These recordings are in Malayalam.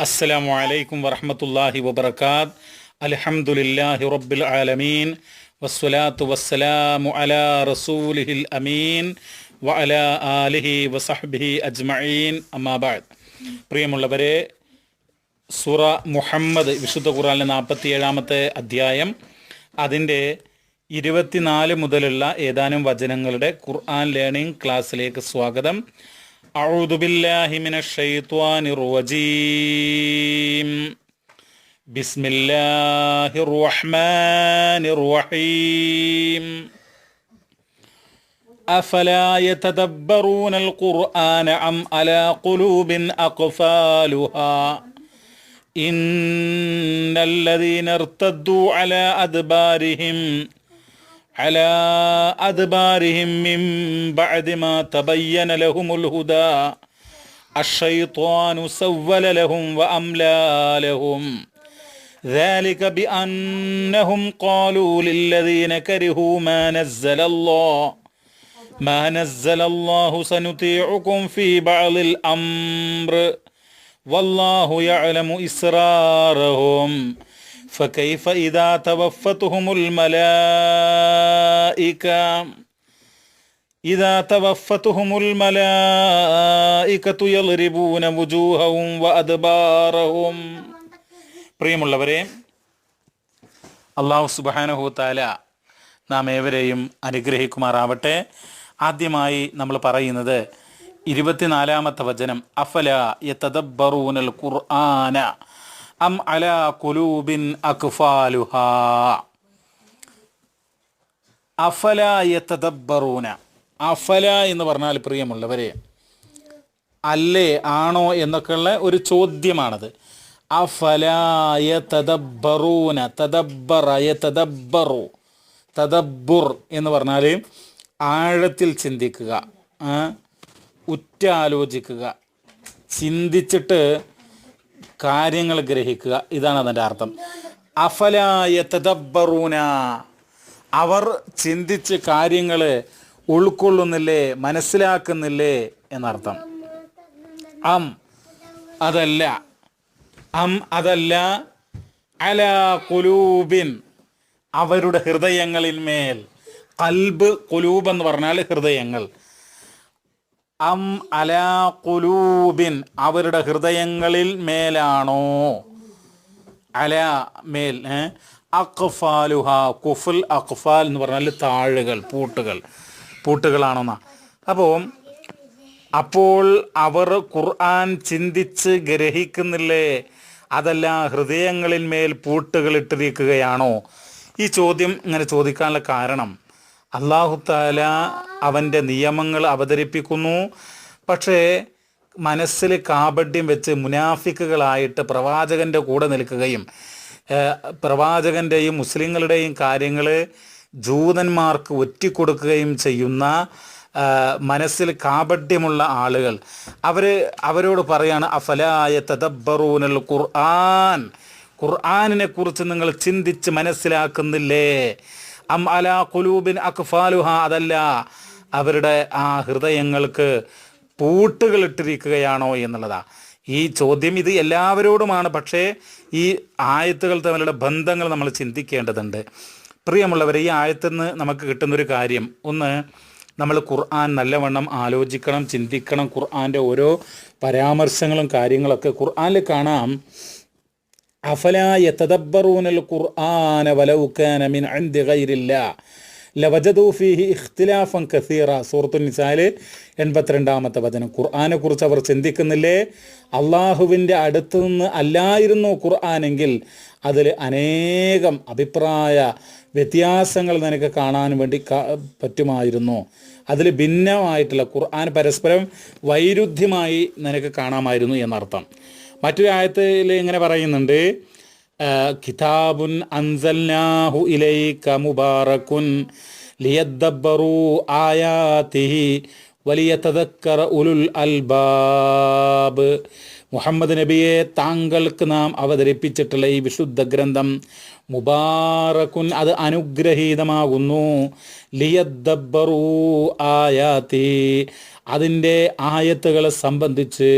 അസ്സലാമു അലൈക്കും വറഹമത്തല്ലാഹി വബർക്കാത്ത് അലഹമുല്ലാഹി റബ്ബിൽ ആലമീൻ. വസ്സലാത്തു വസ്സലാമു അലാ റസൂലിഹിൽ അമീൻ. വഅലാ അലാ ആലിഹി വസഹ്ബിഹി അജ്മഈൻ. അമ്മാബാദ് പ്രിയമുള്ളവരെ സുറ മുഹമ്മദ് വിശുദ്ധ ഖുറാനിലെ നാൽപ്പത്തി ഏഴാമത്തെ അധ്യായം. അതിന്റെ ഇരുപത്തിനാല് മുതലുള്ള ഏതാനും വചനങ്ങളുടെ ഖുർആൻ ലേണിംഗ് ക്ലാസ്സിലേക്ക് സ്വാഗതം. أعوذ بالله من الشيطان الرجيم بسم الله الرحمن الرحيم أفلا يتدبرون القرآن أم على قلوب أقفالها إن الذين ارتدوا على أدبارهم على أدبارهم من بعد ما تبين لهم الهدى. الشيطان سول لهم وأملى لهم. ذلك بأنهم قالوا للذين كرهوا ما نزل الله. ما نزل الله سنطيعكم في بعض الأمر. والله يعلم إسرارهم. فكيف إذا توفتهم الملائكة إذا توفتهم الملائكة يضربون وجوههم وأدبارهم പ്രിയമുള്ളവരെ അള്ളാഹു സുബാനഹുത്താല നാം ഏവരെയും അനുഗ്രഹിക്കുമാറാവട്ടെ ആദ്യമായി നമ്മൾ പറയുന്നത് ഇരുപത്തിനാലാമത്തെ വചനം അഫല യതദബ്ബറൂനൽ ഖുർആന അം അല കുലൂബിൻ അക്ഫാലുഹ അഫല യതദബ്ബറൂന. അഫല എന്ന് പറഞ്ഞാൽ പ്രിയമുള്ളവരെ അല്ലേ ആണോ എന്നൊക്കെയുള്ള ഒരു ചോദ്യമാണത്. അഫല യതദബ്ബറൂന. തദബ്ബറ യതദബ്ബറു. തദബ്ബുർ എന്ന് പറഞ്ഞാൽ ആഴത്തിൽ ചിന്തിക്കുക ഉറ്റാലോചിക്കുക. ചിന്തിച്ചിട്ട് കാര്യങ്ങൾ ഗ്രഹിക്കുക. ഇതാണ് അതിന്റെ അർത്ഥം. അഫലായ തദബ്ബറൂന അവർ ചിന്തിച്ച് കാര്യങ്ങൾ ഉൾക്കൊള്ളുന്നില്ലേ മനസ്സിലാക്കുന്നില്ലേ എന്നർത്ഥം. അം അതല്ല. അം അതല്ല. അല കുലൂബിൻ അവരുടെ ഹൃദയങ്ങളിന്മേൽ. കൽബ് കുലൂബ് എന്ന് പറഞ്ഞാൽ ഹൃദയങ്ങൾ. അം അലാ കുലൂബിൻ അവരുടെ ഹൃദയങ്ങളിൽ മേലാണോ? അല മേൽ അഖ്ഫാലുഹ കുഫൽ അഖ്ഫാൽ എന്ന് പറഞ്ഞാൽ താഴുകൾ പൂട്ടുകൾ പൂട്ടുകളാണെന്നാ. അപ്പോൾ അപ്പോൾ അവർ ഖുർആൻ ചിന്തിച്ച് ഗ്രഹിക്കുന്നില്ലേ? അതല്ല ഹൃദയങ്ങളിൽ മേൽ പൂട്ടുകൾ ഇട്ടിരിക്കുകയാണോ? ഈ ചോദ്യം ഇങ്ങനെ ചോദിക്കാനുള്ള കാരണം അള്ളാഹു താല അവന്റെ നിയമങ്ങൾ അവതരിപ്പിക്കുന്നു. പക്ഷേ മനസ്സിൽ കാപഡ്യം വെച്ച് മുനാഫിക്കുകളായിട്ട് പ്രവാചകന്റെ കൂടെ നിൽക്കുകയും പ്രവാചകന്റെയും മുസ്ലിങ്ങളുടെയും കാര്യങ്ങൾ ജൂതന്മാർക്ക് ഒറ്റിക്കൊടുക്കുകയും ചെയ്യുന്ന മനസ്സിൽ കാപഡ്യമുള്ള ആളുകൾ. അവർ അവരോട് പറയാണ് അഫലായ തദബ്ബറൂനൽ ഖുർആൻ? ഖുർആാനിനെ കുറിച്ച് നിങ്ങൾ ചിന്തിച്ച് മനസ്സിലാക്കുന്നില്ലേ? അം അല കുലൂബിൻ അക്ഫാലുഹ അതല്ല അവരുടെ ആ ഹൃദയങ്ങൾക്ക് പൂട്ടുകൾ ഇട്ടിരിക്കുകയാണോ എന്നുള്ളതാ. ഈ ചോദ്യം ഇത് എല്ലാവരോടുമാണ് പക്ഷേ ഈ ആയത്തുകൾ തമ്മിലുള്ള ബന്ധങ്ങൾ നമ്മൾ ചിന്തിക്കേണ്ടതുണ്ട്. പ്രിയമുള്ളവർ ഈ ആയത്തിൽ നിന്ന് നമുക്ക് കിട്ടുന്നൊരു കാര്യം. ഒന്ന് നമ്മൾ ഖുർആൻ നല്ലവണ്ണം ആലോചിക്കണം ചിന്തിക്കണം. ഖുർആന്റെ ഓരോ പരാമർശങ്ങളും കാര്യങ്ങളൊക്കെ ഖുർആനിൽ കാണാം. ഖുർആന മിൻ ഫീഹി ഇഖ്തിലാഫൻ കസീറ. എൺപത്തിരണ്ടാമത്തെ വചനം. ഖുർആനെ കുറിച്ച് അവർ ചിന്തിക്കുന്നില്ലേ? അള്ളാഹുവിന്റെ അടുത്ത് നിന്ന് അല്ലായിരുന്നു ഖുർആനെങ്കിൽ അതിൽ അനേകം അഭിപ്രായ വ്യത്യാസങ്ങൾ നിനക്ക് കാണാൻ വേണ്ടി പറ്റുമായിരുന്നു. അതിൽ ഭിന്നമായിട്ടുള്ള ഖുർആൻ പരസ്പരം വൈരുദ്ധ്യമായി നിനക്ക് കാണാമായിരുന്നു എന്നർത്ഥം. മറ്റൊരു ആയത്തിൽ ഇങ്ങനെ പറയുന്നുണ്ട് കിതാബുൻ അൻസൽനാഹു ഇലൈക മുബാറകുൻ ലിയദ്ദബ്ബറു ആയാതിഹി വലിയതദക്കറ ഉലുൽ അൽബാബ്. മുഹമ്മദ് നബിയെ താങ്കൾക്ക് നാം അവതരിപ്പിച്ചിട്ടുള്ള ഈ വിശുദ്ധ ഗ്രന്ഥം മുബാറക്കുൻ അത് അനുഗ്രഹീതമാകുന്നു. ലിയദ്ദബ്ബറു ആയാതി അതിന്റെ ആയത്തുകളെ സംബന്ധിച്ച്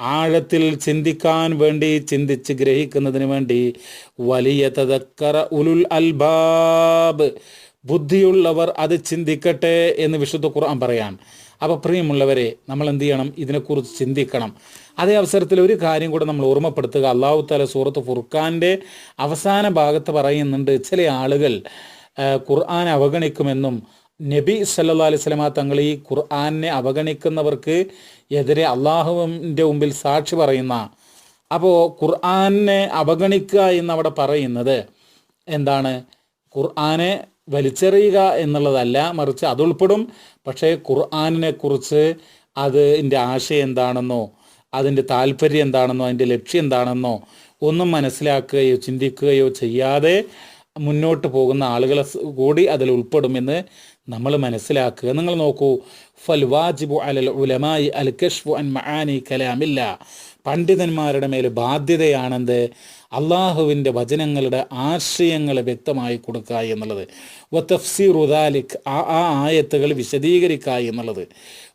ആഴത്തിൽ ചിന്തിക്കാൻ വേണ്ടി ചിന്തിച്ച് ഗ്രഹിക്കുന്നതിന് വേണ്ടി വലിയ തതക്കറ ഉലുൽ അൽബാബ്. ബുദ്ധിയുള്ളവർ അത് ചിന്തിക്കട്ടെ എന്ന് വിശുദ്ധ ഖുർആൻ പറയാൻ അപ്പോൾ പ്രിയമുള്ളവരെ നമ്മൾ എന്ത് ചെയ്യണം? ഇതിനെക്കുറിച്ച് ചിന്തിക്കണം. അതേ അവസരത്തിൽ ഒരു കാര്യം കൂടെ നമ്മൾ ഓർമ്മപ്പെടുത്തുക. അള്ളാഹു താല സൂറത്ത് ഫുർഖാന്റെ അവസാന ഭാഗത്ത് പറയുന്നുണ്ട് ചില ആളുകൾ ഖുർആൻ അവഗണിക്കുമെന്നും നബി സല്ലാ അലൈഹി സ്വലമ തങ്ങൾ ഈ ഖുർആനെ അവഗണിക്കുന്നവർക്ക് എതിരെ അള്ളാഹുവിന്റെ മുമ്പിൽ സാക്ഷി പറയുന്ന അപ്പോൾ ഖുർആനെ അവഗണിക്കുക എന്നവിടെ പറയുന്നത് എന്താണ്? ഖുർആാനെ വലിച്ചെറിയുക എന്നുള്ളതല്ല മറിച്ച് അതുൾപ്പെടും. പക്ഷേ ഖുർആാനിനെ കുറിച്ച് അതിന്റെ ആശയം എന്താണെന്നോ അതിന്റെ താല്പര്യം എന്താണെന്നോ അതിന്റെ ലക്ഷ്യം എന്താണെന്നോ ഒന്നും മനസ്സിലാക്കുകയോ ചിന്തിക്കുകയോ ചെയ്യാതെ മുന്നോട്ട് പോകുന്ന ആളുകളെ കൂടി അതിൽ ഉൾപ്പെടുമെന്ന് നമ്മൾ മനസ്സിലാക്കുക. നിങ്ങൾ നോക്കൂ ഫൽ വാജിബു അലൽ ഉലമായി അൽ കഷ്ഫു അൻ മആനി കലാമില്ല. പണ്ഡിതന്മാരുടെ മേൽ ബാധ്യതയാണെന്ത്? അള്ളാഹുവിന്റെ വചനങ്ങളുടെ ആശയങ്ങൾ വ്യക്തമായി കൊടുക്കുക എന്നുള്ളത്. വ തഫ്സീർ ഉദാലിഖ് ആ ആ ആയത്തുകൾ വിശദീകരിക്കുക എന്നുള്ളത്.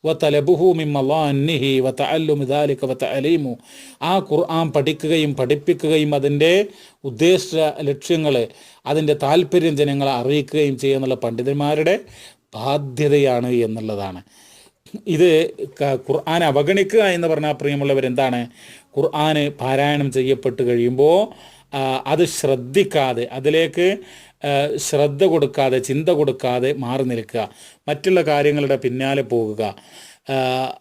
വ തലബുഹു മിമ്മല്ലാന്നിഹി വ തഅല്ലും ദാലിക വ ആ ഖുർആൻ പഠിക്കുകയും പഠിപ്പിക്കുകയും അതിന്റെ ഉദ്ദേശ ലക്ഷ്യങ്ങൾ അതിന്റെ താല്പര്യം ജനങ്ങളെ അറിയിക്കുകയും ചെയ്യുന്നുള്ള പണ്ഡിതന്മാരുടെ ബാധ്യതയാണ് എന്നുള്ളതാണ്. ഇത് ഖുർആൻ അവഗണിക്കുക എന്ന് പറഞ്ഞാൽ പ്രിയമുള്ളവരെന്താണ് ഖുർആന് പാരായണം ചെയ്യപ്പെട്ട് കഴിയുമ്പോൾ അത് ശ്രദ്ധിക്കാതെ അതിലേക്ക് ശ്രദ്ധ കൊടുക്കാതെ ചിന്ത കൊടുക്കാതെ മാറി നിൽക്കുക. മറ്റുള്ള കാര്യങ്ങളുടെ പിന്നാലെ പോകുക.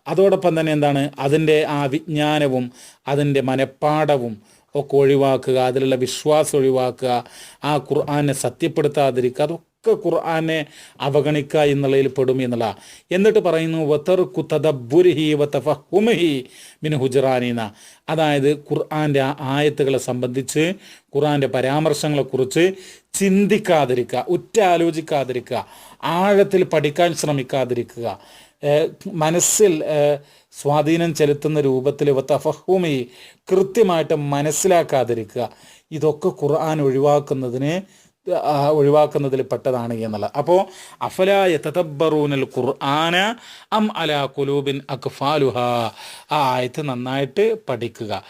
അതോടൊപ്പം തന്നെ എന്താണ്? അതിന്റെ ആ വിജ്ഞാനവും അതിന്റെ മനപ്പാടവും ഒക്കെ ഒഴിവാക്കുക അതിലുള്ള വിശ്വാസം ഒഴിവാക്കുക ആ ഖുർആാനെ സത്യപ്പെടുത്താതിരിക്കുക അതൊക്കെ ഖുർആാനെ അവഗണിക്കുക എന്നുള്ളതിൽ പെടും എന്നുള്ള. എന്നിട്ട് പറയുന്നു വത്തർക്കു തദബുരിഹി വത്തഫുമഹി മിൻ ഹുജറാനീന. അതായത് ഖുർആാന്റെ ആ ആയത്തുകളെ സംബന്ധിച്ച് ഖുർആാന്റെ പരാമർശങ്ങളെക്കുറിച്ച് ചിന്തിക്കാതിരിക്കുക ഉറ്റാലോചിക്കാതിരിക്കുക ആഴത്തിൽ പഠിക്കാൻ ശ്രമിക്കാതിരിക്കുക. മനസ്സിൽ സ്വാധീനം ചെലുത്തുന്ന രൂപത്തിൽ തഫഹൂമി കൃത്യമായിട്ട് മനസ്സിലാക്കാതിരിക്കുക. ഇതൊക്കെ ഖുർആൻ ഒഴിവാക്കുന്നതിന് ഒഴിവാക്കുന്നതിൽ പെട്ടതാണ് എന്നുള്ള അപ്പോൾ അഫലായ യതബറൂനൽ ഖുർആന അം അല കുലൂബിൻ അക്ഫാലുഹ ആ ആയത്ത് നന്നായിട്ട് പഠിക്കുക.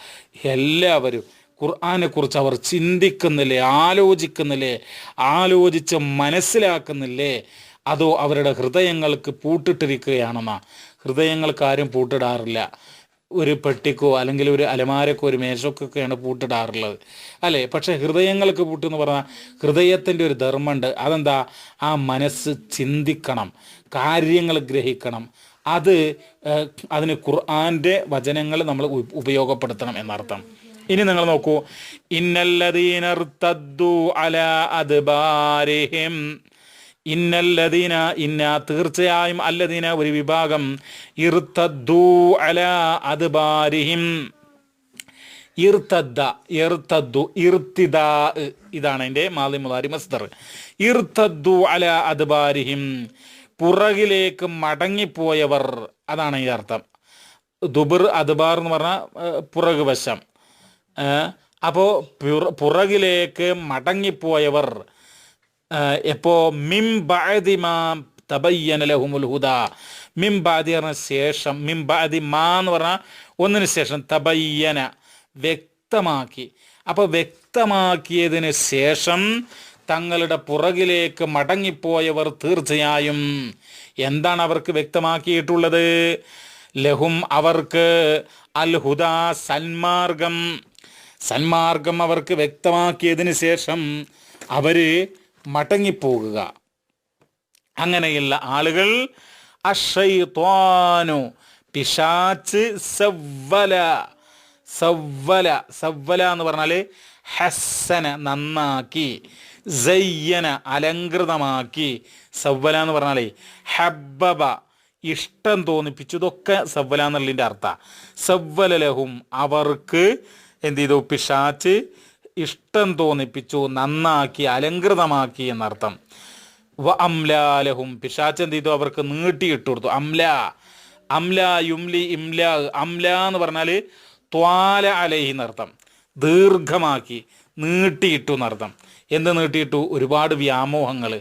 എല്ലാവരും ഖുർആനെ കുറിച്ച് അവർ ചിന്തിക്കുന്നില്ലേ ആലോചിക്കുന്നില്ലേ ആലോചിച്ച് മനസ്സിലാക്കുന്നില്ലേ അതോ അവരുടെ ഹൃദയങ്ങൾക്ക് പൂട്ടിട്ടിരിക്കുകയാണെന്നാ? ഹൃദയങ്ങൾക്ക് ആരും പൂട്ടിടാറില്ല. ഒരു പെട്ടിക്കോ അല്ലെങ്കിൽ ഒരു അലമാരക്കോ ഒരു മേശക്കൊക്കെയാണ് പൂട്ടിടാറുള്ളത്. അല്ലേ? പക്ഷേ ഹൃദയങ്ങൾക്ക് പൂട്ടെന്ന് പറഞ്ഞാൽ ഹൃദയത്തിന്റെ ഒരു ധർമ്മമുണ്ട്. അതെന്താ? ആ മനസ്സ് ചിന്തിക്കണം കാര്യങ്ങൾ ഗ്രഹിക്കണം. അത് അതിന് ഖുർആന്റെ വചനങ്ങൾ നമ്മൾ ഉപയോഗപ്പെടുത്തണം എന്നർത്ഥം. ഇനി നിങ്ങൾ നോക്കൂ. ഇന്നല്ലദീനർത്തദ്ദു അല അദ്ബാരിഹിം. ഇന്നല്ലദീന ഇന്ന തീർച്ചയായും അല്ലദീന ഒരു വിഭാഗം. ഇർത്തദ്ദു അല അദ്ബാരിഹിം. ഇർത്തദ്ദ ഇർത്തദ്ദു ഇർത്തിദാ ഇതാണ് എന്റെ മാലി മുതാരി മസ്ദർ. അല അദ്ബാരിഹിം. പുറകിലേക്ക് മടങ്ങിപ്പോയവർ അതാണ് ഈ അർത്ഥം. ദുബർ അദ്ബാർ എന്ന് പറഞ്ഞാൽ പുറകു വശം അപ്പോൾ പുറകിലേക്ക് മടങ്ങിപ്പോയവർ എപ്പോ മിം ബാദിമാ തബയ്യന ലഹുമുൽ ഹുദ. മിം ബാദി പറഞ്ഞ ശേഷം മിം ബാദി മാ എന്ന് പറഞ്ഞാൽ ഒന്നിന് ശേഷം തബയ്യന വ്യക്തമാക്കി. അപ്പോൾ വ്യക്തമാക്കിയതിന് ശേഷം തങ്ങളുടെ പുറകിലേക്ക് മടങ്ങിപ്പോയവർ തീർച്ചയായും എന്താണ് അവർക്ക് വ്യക്തമാക്കിയിട്ടുള്ളത്? ലഹും അവർക്ക് അൽ ഹുദ സന്മാർഗം സന്മാർഗം അവർക്ക് വ്യക്തമാക്കിയതിന് ശേഷം അവർ മടങ്ങിപ്പോകുക. അങ്ങനെയുള്ള ആളുകൾ അഷൈത്വാനു പിശാച്ച് സവ്വല സവ്വല സവ്വല എന്ന് പറഞ്ഞാൽ ഹസ്സന നന്നാക്കി സയ്യന അലങ്കൃതമാക്കി സവ്വല എന്ന് പറഞ്ഞാൽ ഹബ്ബബ ഇഷ്ടം തോന്നിപ്പിച്ചു. ഇതൊക്കെ സവ്വല എന്നുള്ളതിന്റെ അർത്ഥ. സവ്വല ലഹും അവർക്ക് എന്ത് ചെയ്തു? പിശാച്ച് ഇഷ്ടം തോന്നിപ്പിച്ചു നന്നാക്കി അലങ്കൃതമാക്കി എന്നർത്ഥം. വ അംലാലഹും പിശാച്ച് എന്ത് ചെയ്തു? അവർക്ക് നീട്ടിയിട്ട് കൊടുത്തു. അംല. അംല യുംലി ഇംല. അംല എന്ന് പറഞ്ഞാൽ ത്വാല അലഹി എന്നർത്ഥം. ദീർഘമാക്കി നീട്ടിയിട്ടു എന്നർത്ഥം. എന്ത് നീട്ടിയിട്ടു? ഒരുപാട് വ്യാമോഹങ്ങൾ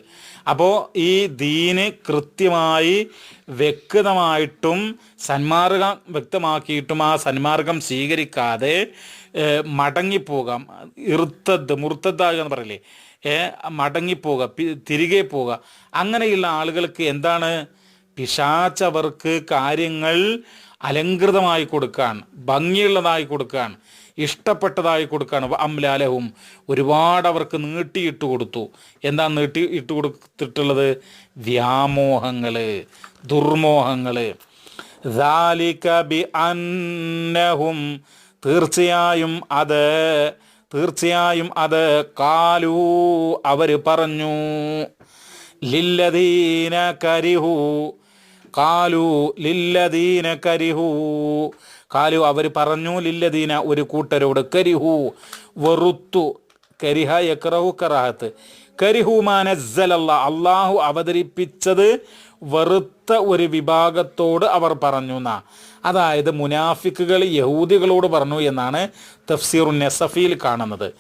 അപ്പോൾ ഈ ദീന് കൃത്യമായി വ്യക്തമായിട്ടും സന്മാർഗം വ്യക്തമാക്കിയിട്ടും ആ സന്മാർഗം സ്വീകരിക്കാതെ മടങ്ങിപ്പോകാം. ഇറുത്തത് മുർത്തദ്ദാകുക എന്ന് പറയില്ലേ? പി- തിരികെ പോവുക അങ്ങനെയുള്ള ആളുകൾക്ക് എന്താണ്? പിശാച്ചവർക്ക് കാര്യങ്ങൾ അലങ്കൃതമായി കൊടുക്കുകയാണ് ഭംഗിയുള്ളതായി കൊടുക്കാൻ ഇഷ്ടപ്പെട്ടതായി കൊടുക്കുകയാണ് അംലാലഹും. ഒരുപാട് അവർക്ക് നീട്ടിയിട്ട് കൊടുത്തു. എന്താ നീട്ടി ഇട്ട് കൊടുത്തിട്ടുള്ളത്? വ്യാമോഹങ്ങൾ ദുർമോഹങ്ങൾ അന്നഹും. തീർച്ചയായും അത് തീർച്ചയായും അത് കാലൂ അവർ പറഞ്ഞു. ലില്ലദീന കരിഹു. കാലു ലില്ലദീന കരിഹു. കാലു അവർ പറഞ്ഞു ലില്ലദീന ഒരു കൂട്ടരോട് കരിഹു വെറുത്തു കരിഹ യക്രഹു കറാഹത്ത്. കരിഹു മാനസ്സലല്ല അള്ളാഹു അവതരിപ്പിച്ചത് വെറുത്ത ഒരു വിഭാഗത്തോട് അവർ പറഞ്ഞു എന്നാ. അതായത് മുനാഫിക്കുകൾ യഹൂദികളോട് പറഞ്ഞു എന്നാണ് തഫ്സീറു നെസഫിയിൽ കാണുന്നത്.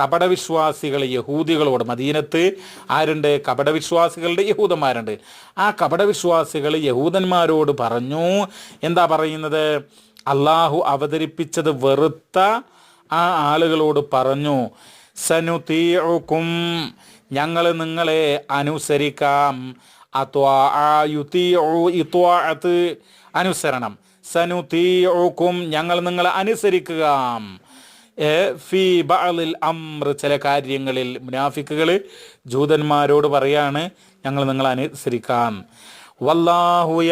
കപടവിശ്വാസികൾ യഹൂദികളോട് മദീനത്ത് ആരുണ്ട്? കപടവിശ്വാസികളുടെ യഹൂദന്മാരുണ്ട്. ആ കപടവിശ്വാസികൾ യഹൂദന്മാരോട് പറഞ്ഞു എന്താ പറയുന്നത്? അള്ളാഹു അവതരിപ്പിച്ചത് വെറുത്ത ആ ആളുകളോട് പറഞ്ഞു സനുതീഉക്കും ഞങ്ങൾ നിങ്ങളെ അനുസരിക്കാം. അനുസരണം. സനുതീഉക്കും ഞങ്ങൾ നിങ്ങളെ അനുസരിക്കുക ചില കാര്യങ്ങളിൽ മുനാഫിക്കുകൾ ജൂതന്മാരോട് പറയാണ് ഞങ്ങൾ നിങ്ങളെ അനുസരിക്കാം. വല്ലാഹു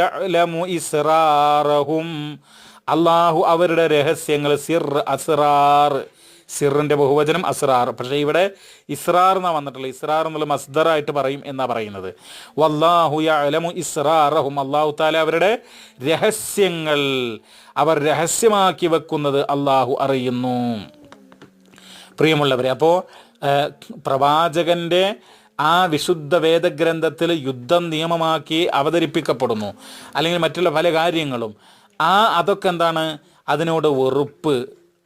ഇസ്രാറഹും അള്ളാഹു അവരുടെ രഹസ്യങ്ങൾ സിർ അസ്റാർ. സിറിന്റെ ബഹുവചനം അസ്റാർ. പക്ഷേ ഇവിടെ ഇസ്രാർ എന്നാണ് വന്നിട്ടുള്ളത്. ഇസ്രാർ എന്നുള്ള മസ്ദറായിട്ട് പറയും എന്നാണ് പറയുന്നത്. വല്ലാഹു യഅലമു ഇസ്റാറഹും. അള്ളാഹു താല അവരുടെ രഹസ്യങ്ങൾ അവർ രഹസ്യമാക്കി വെക്കുന്നത് അള്ളാഹു അറിയുന്നു. പ്രിയമുള്ളവരെ അപ്പോൾ പ്രവാചകന്റെ ആ വിശുദ്ധ വേദഗ്രന്ഥത്തിൽ യുദ്ധം നിയമമാക്കി അവതരിപ്പിക്കപ്പെടുന്നു. അല്ലെങ്കിൽ മറ്റുള്ള പല കാര്യങ്ങളും. ആ അതൊക്കെ എന്താണ്? അതിനോട് വെറുപ്പ്.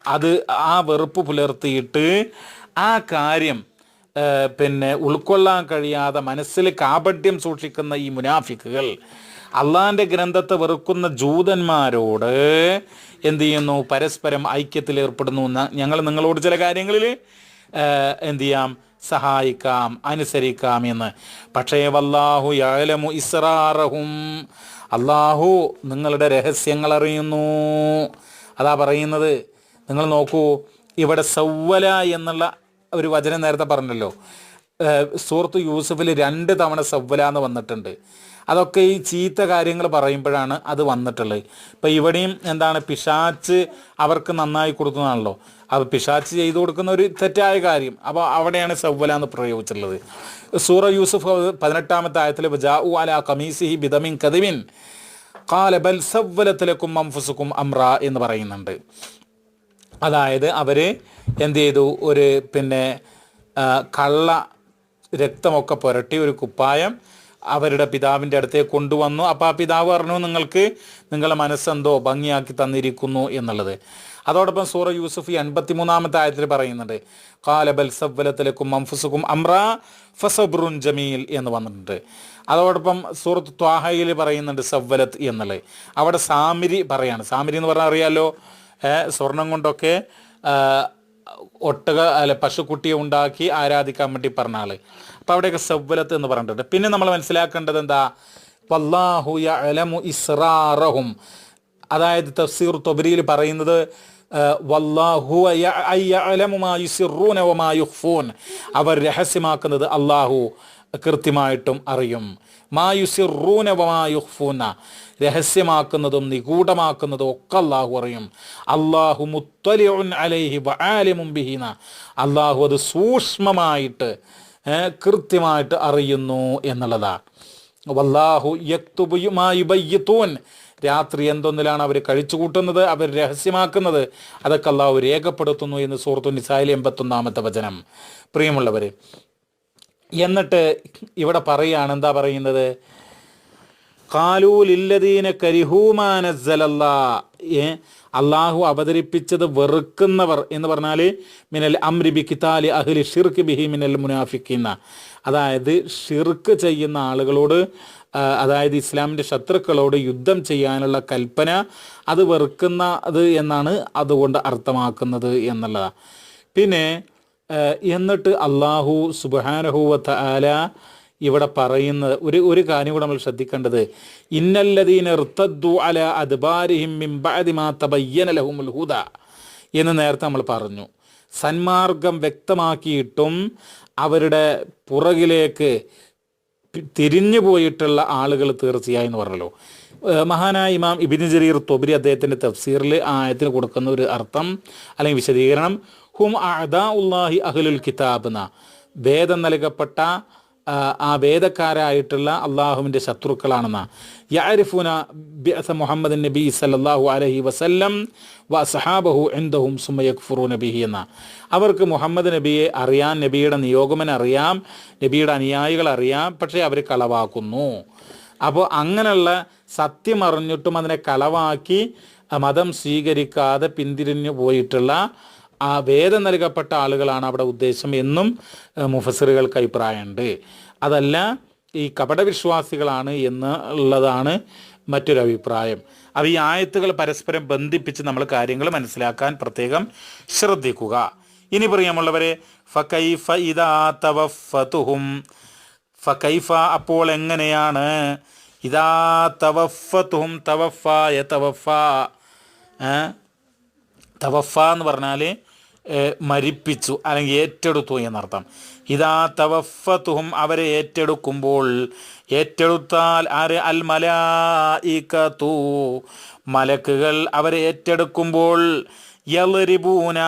അത് ആ വെറുപ്പ് പുലർത്തിയിട്ട് ആ കാര്യം പിന്നെ ഉൾക്കൊള്ളാൻ കഴിയാതെ മനസ്സിൽ കാപട്യം സൂക്ഷിക്കുന്ന ഈ മുനാഫിക്കുകൾ അള്ളാന്റെ ഗ്രന്ഥത്തെ വെറുക്കുന്ന ജൂതന്മാരോട് എന്ത് ചെയ്യുന്നു? പരസ്പരം ഐക്യത്തിൽ ഏർപ്പെടുന്നു. ഞങ്ങൾ നിങ്ങളോട് ചില കാര്യങ്ങളിൽ എന്ത് ചെയ്യാം? സഹായിക്കാം അനുസരിക്കാം എന്ന്. പക്ഷേ വല്ലാഹു യാലമു ഇസ്രാറഹും അള്ളാഹു നിങ്ങളുടെ രഹസ്യങ്ങൾ അറിയുന്നു അതാ പറയുന്നത്. നിങ്ങൾ നോക്കൂ ഇവിടെ സൗവല എന്നുള്ള ഒരു വചനം നേരത്തെ പറഞ്ഞല്ലോ. സൂറത്ത് യൂസഫിൽ രണ്ട് തവണ സവ്വല എന്ന് വന്നിട്ടുണ്ട്. അതൊക്കെ ഈ ചീത്ത കാര്യങ്ങൾ പറയുമ്പോഴാണ് അത് വന്നിട്ടുള്ളത്. ഇപ്പം ഇവിടെയും എന്താണ് പിശാച്ച് അവർക്ക് നന്നായി കൊടുക്കുന്നതാണല്ലോ. അപ്പോൾ പിശാച്ച് ചെയ്തു കൊടുക്കുന്ന ഒരു തെറ്റായ കാര്യം. അപ്പോൾ അവിടെയാണ് സവ്വല എന്ന് പ്രയോഗിച്ചിട്ടുള്ളത്. സൂറ യൂസുഫ് പതിനെട്ടാമത്തെ ആയത്തിൽ ജാഉ അല കമീസിഹി ബിദമിൻ കദിമിൻ. കാല ബൽ മംഫുസുക്കും അമ്ര എന്ന് പറയുന്നുണ്ട്. അതായത് അവർ എന്ത് ചെയ്തു? ഒരു പിന്നെ കള്ള രക്തമൊക്കെ പുരട്ടി ഒരു കുപ്പായം അവരുടെ പിതാവിന്റെ അടുത്തേക്ക് കൊണ്ടുവന്നു. അപ്പോൾ ആ പിതാവ് പറഞ്ഞു നിങ്ങൾക്ക് നിങ്ങളുടെ മനസ്സെന്തോ ഭംഗിയാക്കി തന്നിരിക്കുന്നു എന്നുള്ളത്. അതോടൊപ്പം സൂറ യൂസുഫ് ഈ അൻപത്തിമൂന്നാമത്തെ ആയത്തിൽ പറയുന്നുണ്ട്. കാലബൽ സവ്വലത്തിലേക്കും മംഫുസുക്കും അമ്ര ഫസബ്രുൻ ജമീൽ എന്ന് വന്നിട്ടുണ്ട്. അതോടൊപ്പം സൂറത്ത് ത്വാഹയിൽ പറയുന്നുണ്ട് സവ്വലത്ത് എന്നുള്ളത്. അവിടെ സാമിരി പറയാണ്. സാമിരി എന്ന് പറഞ്ഞാൽ അറിയാലോ സ്വർണം കൊണ്ടൊക്കെ ഒട്ടക അല്ല പശുക്കുട്ടിയെ ഉണ്ടാക്കി ആരാധിക്കാൻ വേണ്ടി പറഞ്ഞ ആൾ. അപ്പം അവിടെയൊക്കെ സവ്വലത്ത് എന്ന് പറഞ്ഞിട്ടുണ്ട്. പിന്നെ നമ്മൾ മനസ്സിലാക്കേണ്ടത് എന്താ? വല്ലാഹു യഅലമു ഇസ്റാറഹും. അതായത് തഫ്സീർ തൊബരിയിൽ പറയുന്നത് അവർ രഹസ്യമാക്കുന്നത് അള്ളാഹു കൃത്യമായിട്ടും അറിയും. മാ യുസിറൂന വമാ യുഖ്ഫൂന രഹസ്യമാക്കുന്നതും നിഗൂഢമാക്കുന്നതും ഒക്കെ അള്ളാഹു അറിയും. അള്ളാഹു മുത്തലിഉൻ അലൈഹി വആലിമും ബിഹിന. അള്ളാഹു അത് സൂക്ഷ്മമായിട്ട് കൃത്യമായിട്ട് അറിയുന്നു എന്നുള്ളതാണ്. വല്ലാഹു യക്തുബു ബയ്യത്തൂൻ രാത്രി എന്തൊന്നിലാണ് അവർ കഴിച്ചു കൂട്ടുന്നത് അവർ രഹസ്യമാക്കുന്നത്? അതൊക്കെ അള്ളാഹു രേഖപ്പെടുത്തുന്നു എന്ന് സുഹൃത്തു നിസായിൽ എൺപത്തൊന്നാമത്തെ വചനം. പ്രിയമുള്ളവർ എന്നിട്ട് ഇവിടെ പറയുകയാണ് എന്താ പറയുന്നത്? കാലൂലില്ലദീന കരിഹൂമാനസലല്ലാ അള്ളാഹു അവതരിപ്പിച്ചത് വെറുക്കുന്നവർ എന്ന് പറഞ്ഞാൽ മിനൽ അമ്രിബി കിതാലി അഹ്ലി ഷിർക്ക് ബിഹി മിനൽ മുനാഫിക്കുന്ന അതായത് ഷിർക്ക് ചെയ്യുന്ന ആളുകളോട് അതായത് ഇസ്ലാമിന്റെ ശത്രുക്കളോട് യുദ്ധം ചെയ്യാനുള്ള കൽപ്പന അത് വെറുക്കുന്നത് എന്നാണ് അതുകൊണ്ട് അർത്ഥമാക്കുന്നത് എന്നുള്ളതാണ് പിന്നെ എന്നിട്ട് അള്ളാഹു സുബാനഹുവത്ത ആല ഇവിടെ പറയുന്നത്. ഒരു ഒരു കാര്യം കൂടെ നമ്മൾ ശ്രദ്ധിക്കേണ്ടത്. ഇന്നല്ലദീന ഋത്തദ്ദു അല അദ്ബാരിഹിം മിൻ ബഅദി മാ തബയ്യന ലഹുമുൽ ഹുദ എന്ന് നേരത്തെ നമ്മൾ പറഞ്ഞു. സന്മാർഗം വ്യക്തമാക്കിയിട്ടും അവരുടെ പുറകിലേക്ക് തിരിഞ്ഞു പോയിട്ടുള്ള ആളുകൾ തീർച്ചയായി എന്ന് പറഞ്ഞല്ലോ. മഹാനായ ഇമാം ഇബ്നു ജരീർ തൊബരി അദ്ദേഹത്തിന്റെ തഫ്സീറിൽ ആയത്തിന് കൊടുക്കുന്ന ഒരു അർത്ഥം അല്ലെങ്കിൽ വിശദീകരണം ഹും അദാ ഉല്ലാഹി അഹ്ലുൽ കിതാബ് എന്ന വേദം നൽകപ്പെട്ട ആ, വേദക്കാരായിട്ടുള്ള അള്ളാഹുവിന്റെ ശത്രുക്കളാണെന്ന. യാരിഫുന മുഹമ്മദ് നബി സല്ലല്ലാഹു അലഹി വസല്ലം വ സഹാബഹു എന്തഹും സുമയക്ഫുറു നബിഹി എന്ന. അവർക്ക് മുഹമ്മദ് നബിയെ അറിയാം നബിയുടെ നിയോഗമൻ അറിയാം നബിയുടെ അനുയായികൾ അറിയാം പക്ഷേ അവർ കളവാക്കുന്നു. അപ്പോൾ അങ്ങനെയുള്ള സത്യം അറിഞ്ഞിട്ടും അതിനെ കളവാക്കി മതം സ്വീകരിക്കാതെ പിന്തിരിഞ്ഞു പോയിട്ടുള്ള ആ വേദം നൽകപ്പെട്ട ആളുകളാണ് അവിടെ ഉദ്ദേശം എന്നും മുഫസറുകൾക്ക് അഭിപ്രായമുണ്ട്. അതല്ല ഈ കപടവിശ്വാസികളാണ് എന്നുള്ളതാണ് മറ്റൊരു അഭിപ്രായം. അത് ഈ ആയത്തുകൾ പരസ്പരം ബന്ധിപ്പിച്ച് നമ്മൾ കാര്യങ്ങൾ മനസ്സിലാക്കാൻ പ്രത്യേകം ശ്രദ്ധിക്കുക. ഇനി പ്രിയമുള്ളവരെ ഫൈഫ തവഫതുഹും ഫകൈഫ അപ്പോൾ എങ്ങനെയാണ്? ഇതാ തവഫത്തുഹും തവഫായ തവഫ? തവഫ എന്ന് പറഞ്ഞാൽ മരിപ്പിച്ചു അല്ലെങ്കിൽ ഏറ്റെടുത്തു എന്നർത്ഥം. ഇതാ തവഫത്തുഹും അവരെ ഏറ്റെടുക്കുമ്പോൾ ഏറ്റെടുത്താൽ ആര്? അൽ മലായികത്തു മലക്കുകൾ അവരെ ഏറ്റെടുക്കുമ്പോൾ യലരിബൂന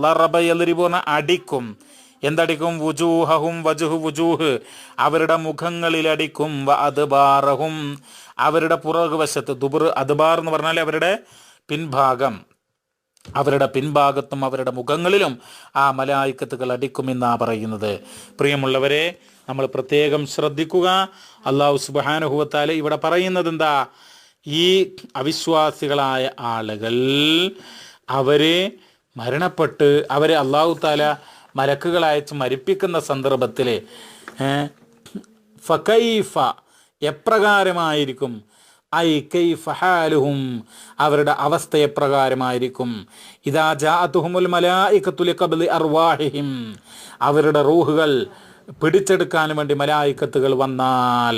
ലറബ യലരിബൂന അടിക്കും. എന്തടിക്കും? വുജൂഹഹും വജുഹു വുജൂഹ്. അവരുടെ മുഖങ്ങളിലടിക്കും വ അദ്ബാറഹും. അവരുടെ പുറകുവശത്ത് ദുബർ അദ്ബാർ എന്ന് പറഞ്ഞാൽ അവരുടെ പിൻഭാഗം. അവരുടെ പിൻഭാഗത്തും അവരുടെ മുഖങ്ങളിലും ആ മലായിക്കത്തുകൾ അടിക്കുമെന്നാണ് പറയുന്നത്. പ്രിയമുള്ളവരെ നമ്മൾ പ്രത്യേകം ശ്രദ്ധിക്കുക. അള്ളാഹു സുബാനുഭവത്താൽ ഇവിടെ പറയുന്നത് എന്താ ഈ അവിശ്വാസികളായ ആളുകൾ അവരെ മരണപ്പെട്ട് അവരെ അള്ളാഹു താല മലക്കുകൾ മരിപ്പിക്കുന്ന സന്ദർഭത്തിൽ ഫക്കൈഫ എപ്രകാരമായിരിക്കും ഐ കൈ ഫഹാലുഹും അവരുടെ അവസ്ഥ എപ്രകാരമായിരിക്കും ഇതാ ജാഅത്തുഹുമുൽ മലായിക്കത്തുലി കബലി അർവാഹിഹിം. അവരുടെ റൂഹുകൾ പിടിച്ചെടുക്കാൻ വേണ്ടി മലായിക്കത്തുകൾ വന്നാൽ.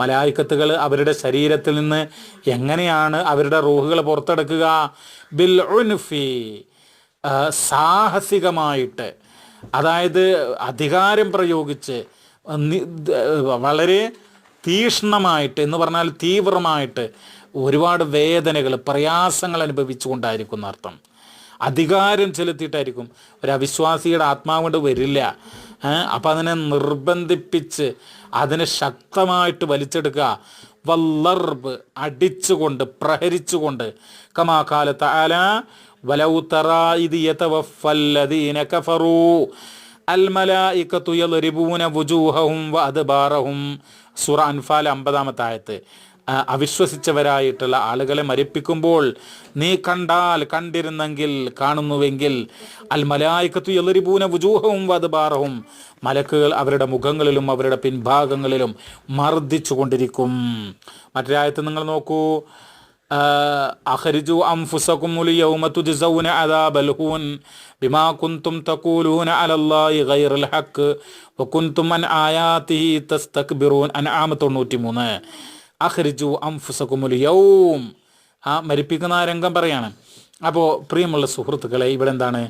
മലായിക്കത്തുകൾ അവരുടെ ശരീരത്തിൽ നിന്ന് എങ്ങനെയാണ് അവരുടെ റൂഹുകൾ പുറത്തെടുക്കുക? ബിൽ ഉൻഫി സാഹസികമായിട്ട്. അതായത് അധികാരം പ്രയോഗിച്ച് വളരെ തീഷ്ണമായിട്ട് എന്ന് പറഞ്ഞാൽ തീവ്രമായിട്ട് ഒരുപാട് വേദനകൾ പ്രയാസങ്ങൾ അനുഭവിച്ചുകൊണ്ടായിരിക്കും അർത്ഥം അധികാരം ചെലുത്തിയിട്ടായിരിക്കും. ഒരു അവിശ്വാസിയുടെ ആത്മാവ് വരില്ല. അപ്പം അതിനെ നിർബന്ധിപ്പിച്ച് അതിനെ ശക്തമായിട്ട് വലിച്ചെടുക്കുക. വല്ലർബ് അടിച്ചുകൊണ്ട് പ്രഹരിച്ചുകൊണ്ട് കമാകാലത്ത് ആല സൂറ അൻഫാൽ അമ്പതാമത്തെ ആയത്ത്. അവിശ്വസിച്ചവരായിട്ടുള്ള ആളുകളെ മരിപ്പിക്കുമ്പോൾ നീ കണ്ടാൽ കണ്ടിരുന്നെങ്കിൽ കാണുന്നുവെങ്കിൽ അൽ മലായിക്കത്തു എലരിപൂന വുജൂഹവും വദ്ബാറഹും മലക്കുകൾ അവരുടെ മുഖങ്ങളിലും അവരുടെ പിൻഭാഗങ്ങളിലും മർദ്ദിച്ചു കൊണ്ടിരിക്കും മറ്റൊരായത്ത് നിങ്ങൾ നോക്കൂ. അഖരിജു അംഫുസകും യൗമ തുജ്സൗന അദാബൽ ഹൂൻ ബിമാ കുൻതും തഖൂലൂന അലല്ലാഹി ഗൈറൽ ഹഖ് വകുൻതും അൻ ആയാതിഹി തസ്തക്ബിറൂൻ അൻആം 93 അഖരിജു അംഫുസകും യൗം ആ മരിപ്പിക്കുന്ന ആ രംഗം പറയാണ് അപ്പോൾ പ്രിയമുള്ള സുഹൃത്തുക്കളെ ഇവിടെ എന്താണ്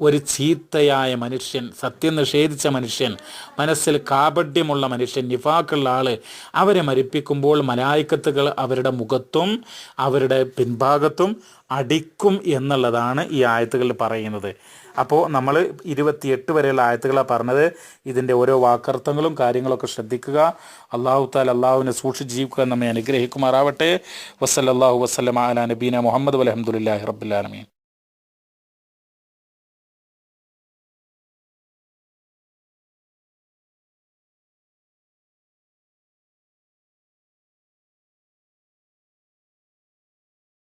ഒരു ചീത്തയായ മനുഷ്യൻ സത്യം നിഷേധിച്ച മനുഷ്യൻ മനസ്സിൽ കാപഡ്യമുള്ള മനുഷ്യൻ നിഫാക്കുള്ള ആൾ അവരെ മരിപ്പിക്കുമ്പോൾ മലായിക്കത്തുകൾ അവരുടെ മുഖത്തും അവരുടെ പിൻഭാഗത്തും അടിക്കും എന്നുള്ളതാണ് ഈ ആയത്തുകളിൽ പറയുന്നത്. അപ്പോൾ നമ്മൾ ഇരുപത്തിയെട്ട് വരെയുള്ള ആയത്തുകളാണ് പറഞ്ഞത്. ഇതിന്റെ ഓരോ വാക്കർത്ഥങ്ങളും കാര്യങ്ങളൊക്കെ ശ്രദ്ധിക്കുക. അള്ളാഹു താൽ അള്ളാഹുവിനെ സൂക്ഷിച്ച് ജീവിക്കുക നമ്മെ അനുഗ്രഹിക്കുമാറാവട്ടെ. വസ്സലാഹു വസ്ലം നബീന മുഹമ്മദ് വലഹമുല്ലാ റബ്ബുലാലമീൻ